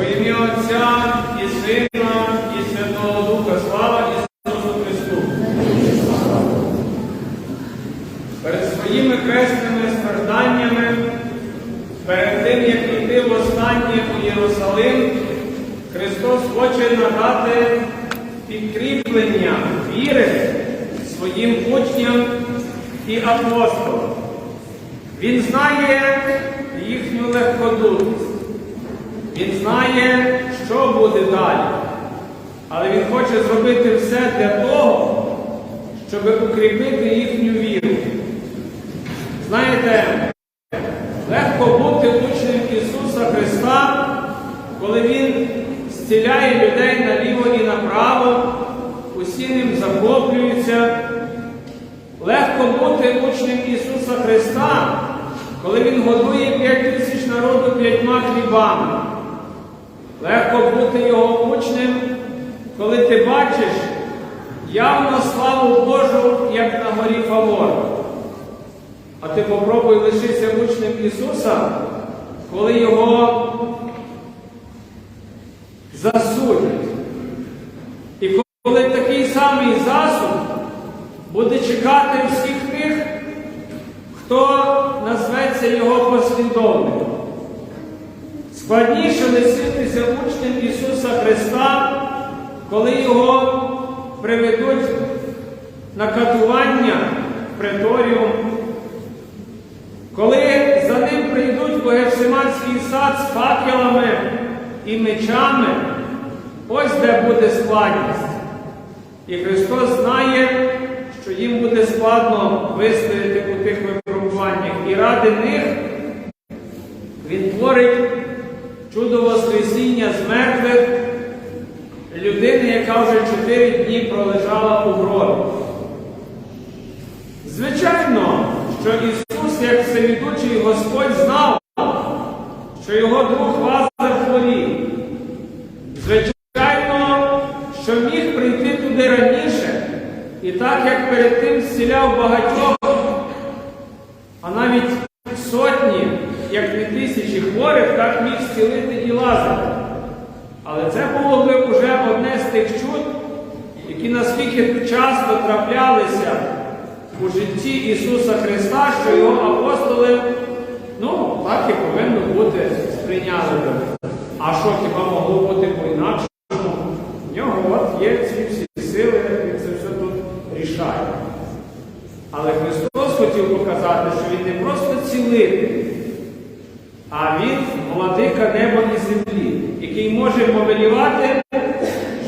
Во ім'я Отця і Сина, і Святого Духа, слава Ісусу Христу. Перед своїми хресними стражданнями, перед тим, як йти в останнє у Єрусалим, Христос хоче надати підкріплення віри своїм учням і апостолам. Він знає їхню легкодутність. Він знає, що буде далі. Але він хоче зробити все для того, щоб укріпити їхню віру. Знаєте, легко бути учнем Ісуса Христа, коли Він зціляє людей наліво і направо, усі ним захоплюються. Легко бути учнем Ісуса Христа, коли Він годує п'ять тисяч народу п'ятьма хлібами. Легко бути Його учнем, коли ти бачиш явно славу Божу, як на горі Фавор. А ти попробуй лишитися учнем Ісуса, коли Його засудять. І коли такий самий засуд буде чекати всіх тих, хто назветься Його послідовником. Складніше лишитися учнем Ісуса Христа, коли Його приведуть на катування в преторіум, коли за ним прийдуть Гефсиманський сад з факелами і мечами, ось де буде складність. І Христос знає, що їм буде складно вистояти у тих випробуваннях. І ради них Він творить чудо Воскресіння з мертвих людини, яка вже чотири дні пролежала у гробі. Звичайно, що Ісус, як всевідучий Господь, знав, що його друг Лазар хворів. Звичайно, що міг прийти туди раніше, і так як перед тим зціляв багатьох, а навіть сотні, як не тисячі хворих, так міг зцілити і Лазаря. Але це було би вже одне з тих чуд, які наскільки часто траплялися у житті Ісуса Христа, що його апостоли, ну, так і повинно бути сприйняли. А що хіба могло бути по-інакшому? В нього от є ці всі сили, він це все тут рішає. Але Христос хотів показати, що Він не просто цілитель, а Він владика неба і землі, який може повелівати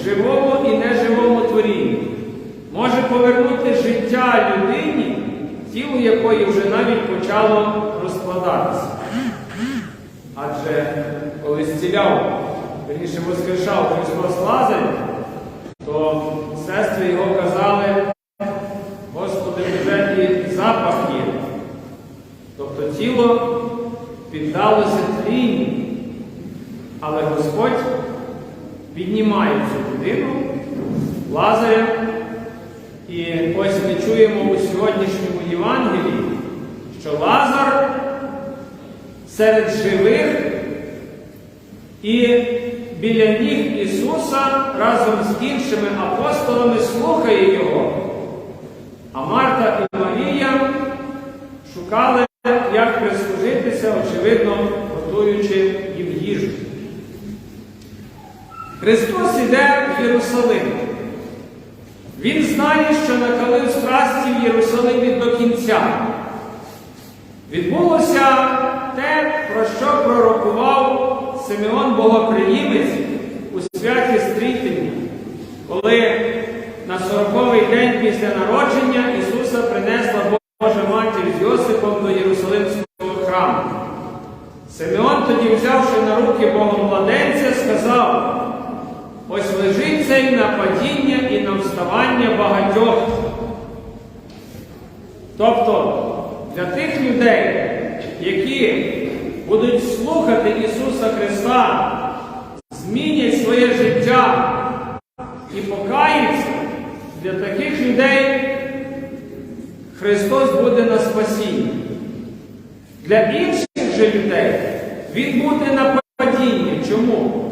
живому і неживому творінню. Може повернути життя людині, тіло якої вже навіть почало розкладатися. Адже коли зціляв, верніше воскрешав Христос Лазаря, то сестри його казали, Господи, і запах є. Тобто тіло піддалося тлінню, але Господь піднімає цю людину, Лазаря. І ось ми чуємо у сьогоднішньому Євангелії, що Лазар серед живих і біля ніг Ісуса разом з іншими апостолами слухає Його. А Марта і Марія шукали, як прислужитися, очевидно, готуючи їм їжу. Христос іде в Єрусалим. Він знає, що накалив страсті в Єрусалимі до кінця. Відбулося те, про що пророкував Симеон Богоприємець у святі Стрітині, коли на сороковий день після народження Ісуса принесла Божа Матір з Йосипом до Єрусалимського храму. Симеон тоді, взявши на руки Богомладенця, сказав, ось лежить цей на падіння і на вставання багатьох. Тобто для тих людей, які будуть слухати Ісуса Христа, змінять своє життя і покаються, для таких людей Христос буде на спасінні. Для інших же людей Він буде на падіння. Чому?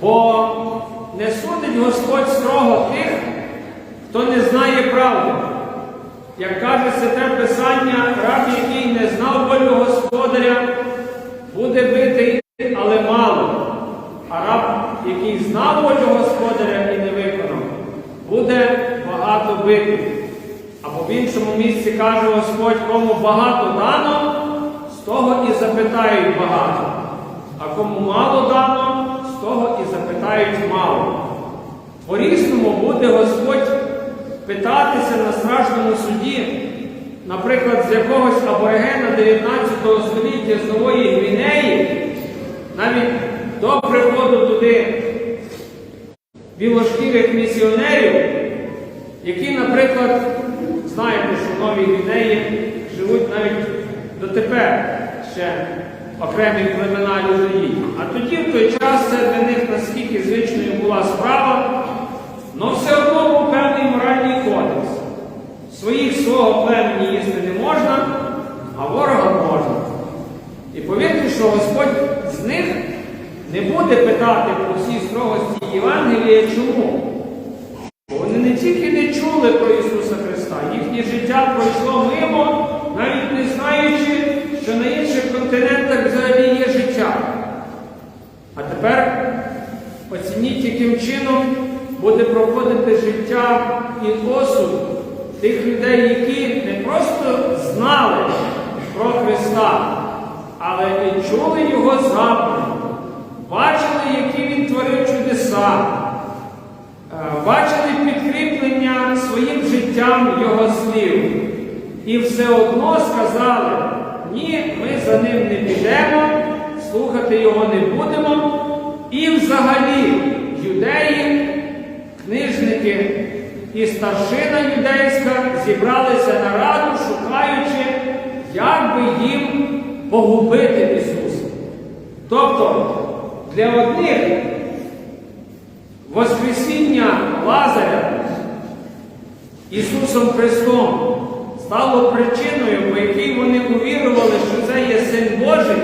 Бо не судить Господь строго тих, хто не знає правди. Як каже святе Писання, раб, який не знав волю Господаря, буде битий іншому місці каже Господь, кому багато дано, з того і запитають багато. А кому мало дано, з того і запитають мало. По-різному буде Господь питатися на страшному суді, наприклад, з якогось аборигена 19 століття з Нової Гвінеї, навіть до приходу туди білошкірих місіонерів, які, наприклад, знаєте, що в Новій Гвінеї живуть навіть дотепер ще окремі племена людей. А тоді в той час це для них наскільки звичною була справа, але все одно був певний моральний кодекс. Своїх свого племені їсти не можна, а ворога можна. І повірте, що Господь з них не буде питати про всі строгості Євангелія, чому? Бо вони не тільки не чули про Ісуса Їхнє життя пройшло мимо, навіть не знаючи, що на інших континентах взагалі є життя. А тепер оцініть, яким чином буде проходити життя і осуд тих людей, які не просто знали про Христа, але і чули Його заповіді, бачили, які Він творив чудеса, е, бачили підкріплення своїм Його слів. І все одно сказали, ні, ми за ним не підемо, слухати його не будемо. І взагалі юдеї, книжники і старшина юдейська зібралися на раду, шукаючи, як би їм погубити Ісуса. Тобто для одних Воскресіння Лазаря Ісусом Христом стало причиною, по якій вони увірували, що це є Син Божий,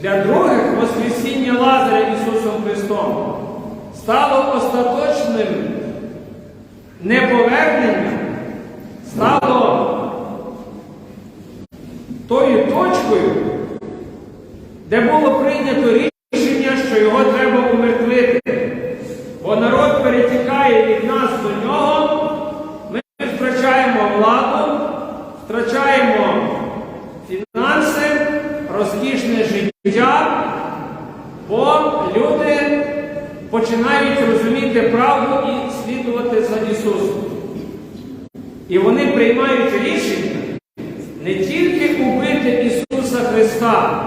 для других Воскресіння Лазаря Ісусом Христом стало остаточним неповерненням, стало тою точкою, де було прийнято рішення, втрачаємо фінанси, розкішне життя, бо люди починають розуміти правду і слідувати за Ісусом. І вони приймають рішення не тільки убити Ісуса Христа,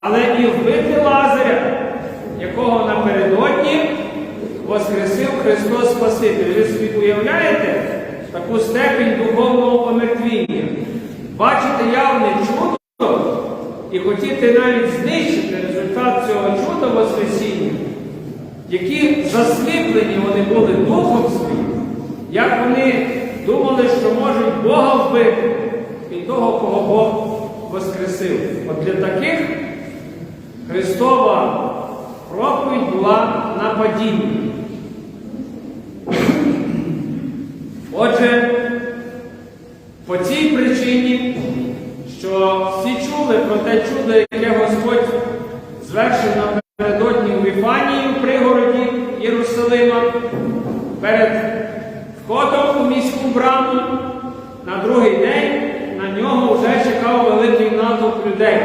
але і вбити Лазаря, якого напередодні Воскресив Христос Спаситель. Ви собі уявляєте таку степень духовного омертвіння? Бачите явне чудо і хотіти навіть знищити результат цього чуда Воскресіння, які засліплені вони були Духом Святим, як вони думали, що можуть Бога вбити і того, кого Бог Воскресив. От для таких Христова проповідь була на Отже, по цій причині, що всі чули про те чудо, яке Господь звершив напередодні у Віфанії в пригороді Єрусалима, перед входом у міську браму, на другий день на нього вже чекав великий натовп людей.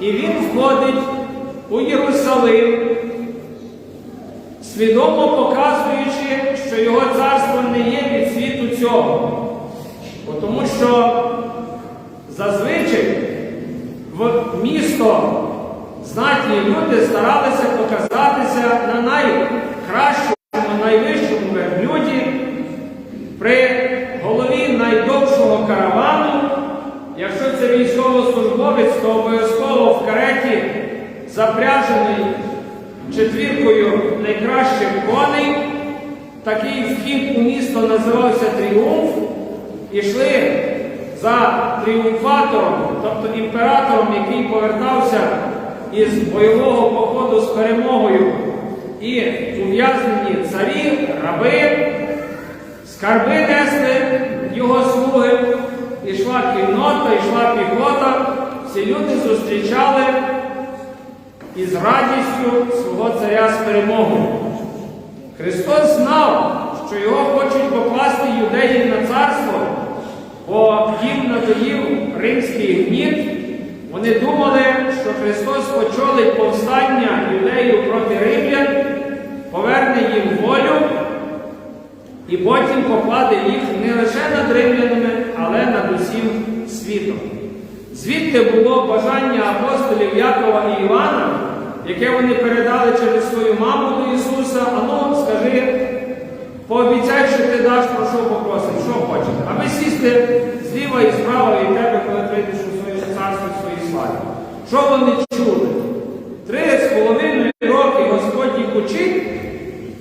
І він входить у Єрусалим, свідомо показуючи, що його царство не є від світу цього. Тому що зазвичай в місто знатні люди старалися показатися на найкращому, найвищому верблюді, при голові найдовшого каравану. Якщо це військовослужбовець, то обов'язково в кареті запряжений четвіркою найкращих коней. Такий вхід у місто називався Тріумф. Ішли за тріумфатором, тобто імператором, який повертався із бойового походу з перемогою. І ув'язнені царі, раби, скарби несли його слуги, ішла кіннота, йшла піхота, всі люди зустрічали із радістю свого царя з перемогою. Христос знав, що його хочуть покласти юдеїв на царство, бо їм надоїв римський гніт. Вони думали, що Христос очолить повстання юдеїв проти римлян, поверне їм волю і потім покладе їх не лише над римлянами, але над усім світом. Звідти було бажання апостолів Якова і Івана, яке вони передали через свою маму до Ісуса. Ану, скажи, пообіцяй, що ти даш, про що попросиш, що хочеш. А ми сісти зліва і справа від тебе, коли прийдеш у своє царство в своїй славі. Що вони чули? Три з половиною роки Господь їх учить,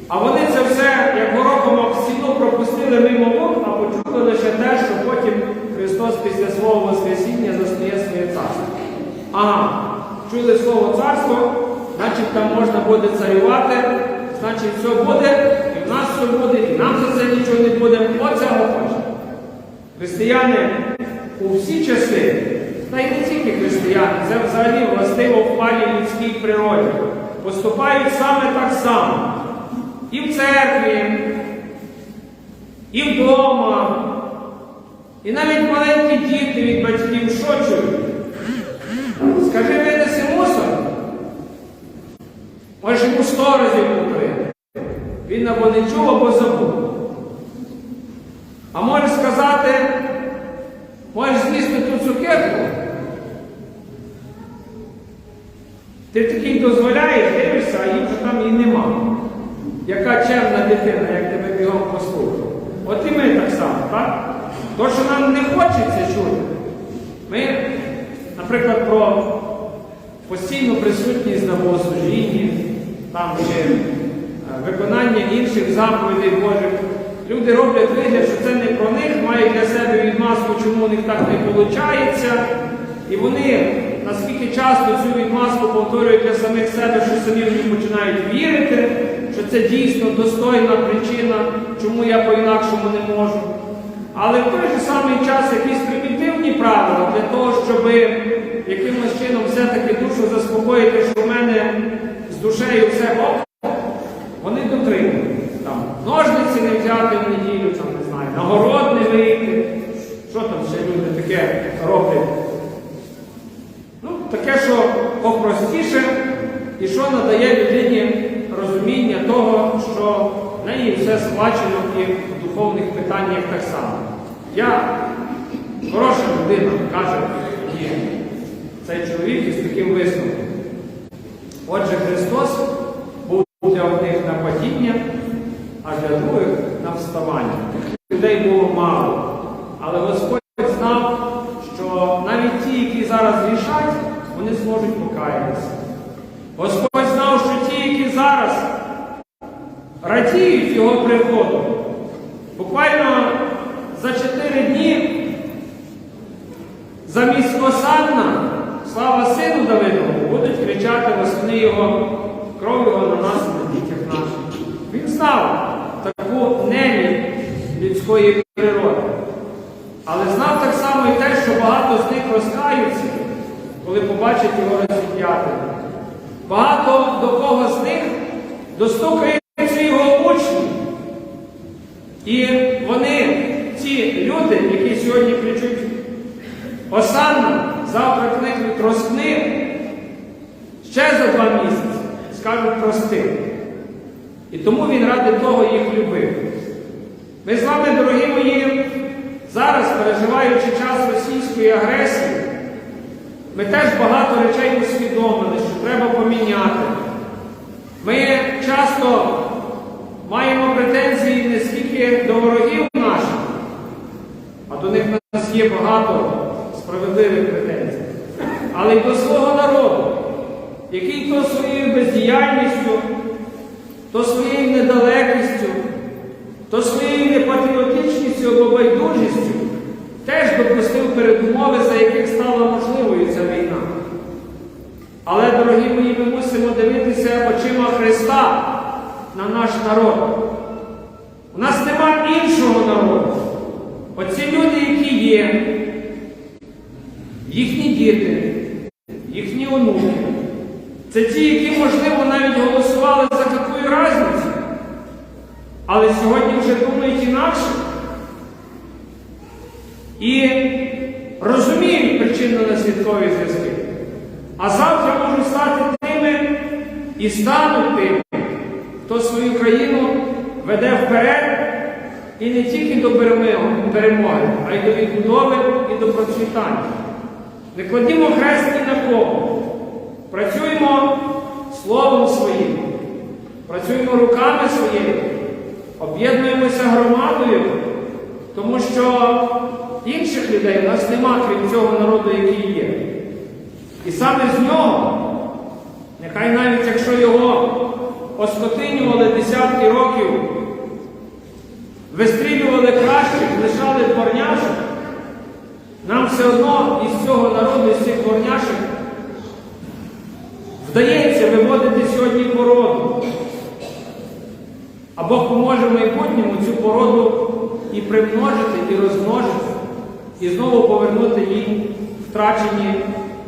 а вони це все, як горохом об стіну, пропустили мимо вух, а почули лише те, що потім Христос після свого Воскресіння застає своє царство. Ага, чули слово царство, значить там можна буде царювати, значить все буде, і в нас все буде, і нам за це нічого не буде. Оцього хоче. Християни у всі часи, та й не тільки християни, це взагалі властиво в палі людській природі, поступають саме так само. І в церкві, і вдома, і навіть маленькі діти від батьків що чують? Скажи, мусор. Може йому сто разів повторити. Він або не чув, або забув. А може сказати, можеш з'їсти ту цукерку. Ти такий дозволяєш, дивишся, а їх там і нема. Яка чемна дитина, як тебе бігом послухав. От і ми так само, так? То, що нам не хочеться чути. Ми, наприклад, про постійну присутність на богослужінні, там чи е, виконання інших заповідей Божих. Люди роблять вигляд, що це не про них, мають для себе відмазку, чому у них так не виходить. І вони наскільки часто цю відмазку повторюють для самих себе, що самі в них починають вірити, що це дійсно достойна причина, чому я по-інакшому не можу. Але в той же самий час якісь примітивні правила для того, щоб якимось чином все-таки душу заспокоїти, що в мене душею все ок, вони дотримують. Там ножниці не взяти в неділю, там не знаю, на город не вийти. Що там ще люди таке роблять? Ну, таке, що попростіше і що надає людині розуміння того, що в неї все сплачено і в духовних питаннях так само. Я хороша людина, каже і цей чоловік із таким висновком. Отже, Христос був для одних на падіння, а для других на вставання. Людей було мало. Але Господь знав, що навіть ті, які зараз грішать, вони зможуть покаятися. Господь знав, що ті, які зараз радіють Його приходу, буквально за чотири дні замість Осанна, слава Сину Давидову, будуть кричати восени Його, кров Його на нас, на дітях наших. Він знав таку неміль людської природи. Але знав так само і те, що багато з них розкаються, коли побачать його розіп'яти. Багато до кого з них достукаються його учні. І вони, ці люди, які сьогодні кричуть Осанна, завтра книгу тросни, ще за два місяці скажуть прости. І тому він ради того їх любив. Ми з вами, дорогі мої, зараз, переживаючи час російської агресії, ми теж багато речей усвідомили, що треба поміняти. Ми часто маємо претензії не скільки до ворогів наших, а до них в нас є багато справедливих претензій, але й до свого який то своєю бездіяльністю, то своєю недалекістю, то своєю непатріотичністю або байдужістю теж допустив передумови, за яких стала можливою ця війна. Але, дорогі мої, ми мусимо дивитися очима Христа, на наш народ. У нас нема іншого народу. Оці люди, які є, їхні діти, їхні онуки. Це ті, які, можливо, навіть голосували за таку разницю, але сьогодні вже думають інакше. І розуміють причинно-наслідкові зв'язки. А завтра можуть стати тими і стануть тими, хто свою країну веде вперед і не тільки до перемоги, а й до відбудови і до процвітання. Не кладімо хрест ні на кого. Працюємо словом своїм, працюємо руками своїми, об'єднуємося громадою, тому що інших людей у нас нема, крім цього народу, який є. І саме з нього, нехай навіть якщо його оскотинювали десятки років, вистрілювали кращих, лишали дворняшок, нам все одно із цього народу, із цих дворняшок, вдається виводити сьогодні породу. А Бог поможе в майбутньому цю породу і примножити, і розмножити, і знову повернути їй втрачені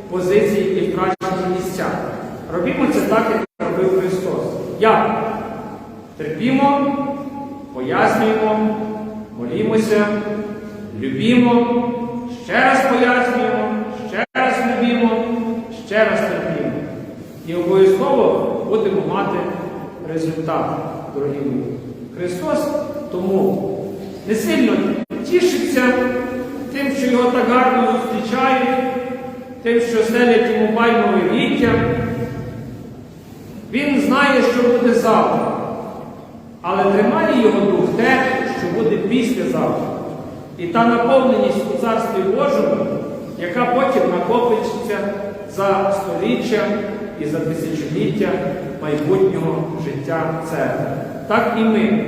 позиції і втрачені місця. Робімо це так, як робив Христос. Як? Терпімо, пояснюємо, молімося, любімо, ще раз пояснюємо, ще раз любімо, ще раз терпімо. І обов'язково будемо мати результат, дорогі мої. Христос тому не сильно тішиться тим, що його так гарно зустрічають, тим, що стелять йому пальмове віття. Він знає, що буде завтра. Але тримає його дух те, що буде післязавтра. І та наповненість у Царстві Божому, яка потім накопичиться за століття і за тисячоліття майбутнього життя церкви. Так і ми.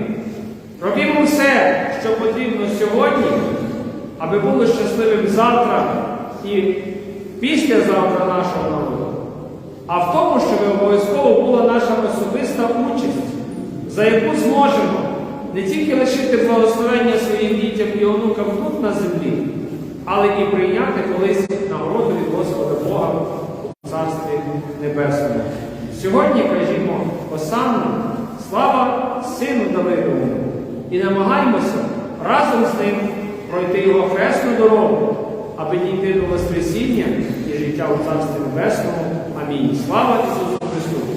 Робімо все, що потрібно сьогодні, аби було щасливим завтра і післязавтра нашого народу. А в тому, щоб обов'язково була наша особиста участь, за яку зможемо не тільки лишити благословення своїм дітям і онукам тут на землі, але і прийняти колись нагороду від Господа Бога. Сьогодні кажімо осанну, слава Сину Давидову, і намагаємося разом з ним пройти його хресну дорогу, аби дійти до Воскресіння і життя у Царстві Небесному. Амінь. Слава Ісусу!